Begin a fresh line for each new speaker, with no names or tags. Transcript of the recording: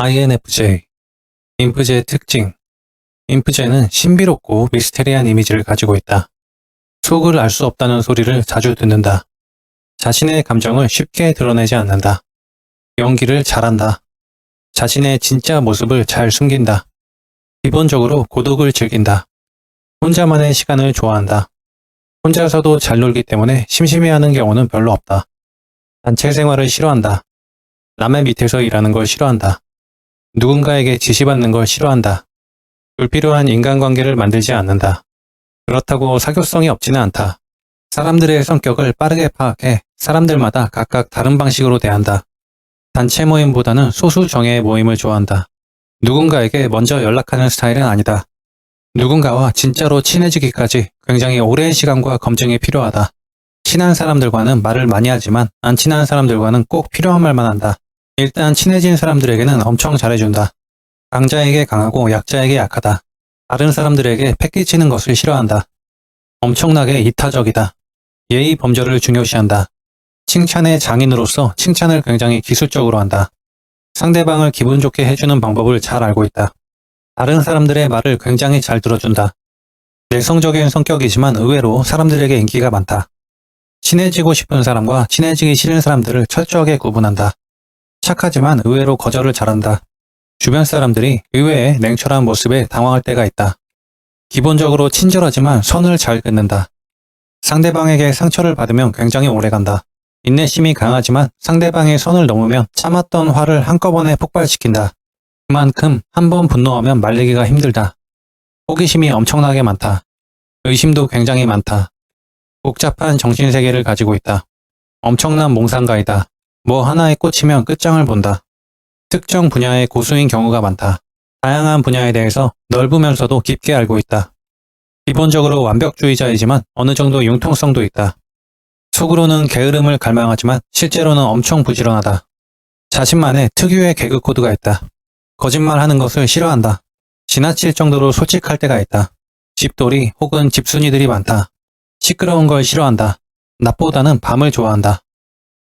INFJ 인프제의 특징 인프제는 신비롭고 미스테리한 이미지를 가지고 있다. 속을 알 수 없다는 소리를 자주 듣는다. 자신의 감정을 쉽게 드러내지 않는다. 연기를 잘한다. 자신의 진짜 모습을 잘 숨긴다. 기본적으로 고독을 즐긴다. 혼자만의 시간을 좋아한다. 혼자서도 잘 놀기 때문에 심심해하는 경우는 별로 없다. 단체 생활을 싫어한다. 남의 밑에서 일하는 걸 싫어한다. 누군가에게 지시받는 걸 싫어한다. 불필요한 인간관계를 만들지 않는다. 그렇다고 사교성이 없지는 않다. 사람들의 성격을 빠르게 파악해 사람들마다 각각 다른 방식으로 대한다. 단체 모임보다는 소수 정예의 모임을 좋아한다. 누군가에게 먼저 연락하는 스타일은 아니다. 누군가와 진짜로 친해지기까지 굉장히 오랜 시간과 검증이 필요하다. 친한 사람들과는 말을 많이 하지만 안 친한 사람들과는 꼭 필요한 말만 한다. 일단 친해진 사람들에게는 엄청 잘해준다. 강자에게 강하고 약자에게 약하다. 다른 사람들에게 패기치는 것을 싫어한다. 엄청나게 이타적이다. 예의 범절을 중요시한다. 칭찬의 장인으로서 칭찬을 굉장히 기술적으로 한다. 상대방을 기분 좋게 해주는 방법을 잘 알고 있다. 다른 사람들의 말을 굉장히 잘 들어준다. 내성적인 성격이지만 의외로 사람들에게 인기가 많다. 친해지고 싶은 사람과 친해지기 싫은 사람들을 철저하게 구분한다. 착하지만 의외로 거절을 잘한다. 주변 사람들이 의외의 냉철한 모습에 당황할 때가 있다. 기본적으로 친절하지만 선을 잘 긋는다. 상대방에게 상처를 받으면 굉장히 오래간다. 인내심이 강하지만 상대방의 선을 넘으면 참았던 화를 한꺼번에 폭발시킨다. 그만큼 한 번 분노하면 말리기가 힘들다. 호기심이 엄청나게 많다. 의심도 굉장히 많다. 복잡한 정신세계를 가지고 있다. 엄청난 몽상가이다. 뭐 하나에 꽂히면 끝장을 본다. 특정 분야의 고수인 경우가 많다. 다양한 분야에 대해서 넓으면서도 깊게 알고 있다. 기본적으로 완벽주의자이지만 어느 정도 융통성도 있다. 속으로는 게으름을 갈망하지만 실제로는 엄청 부지런하다. 자신만의 특유의 개그 코드가 있다. 거짓말하는 것을 싫어한다. 지나칠 정도로 솔직할 때가 있다. 집돌이 혹은 집순이들이 많다. 시끄러운 걸 싫어한다. 낮보다는 밤을 좋아한다.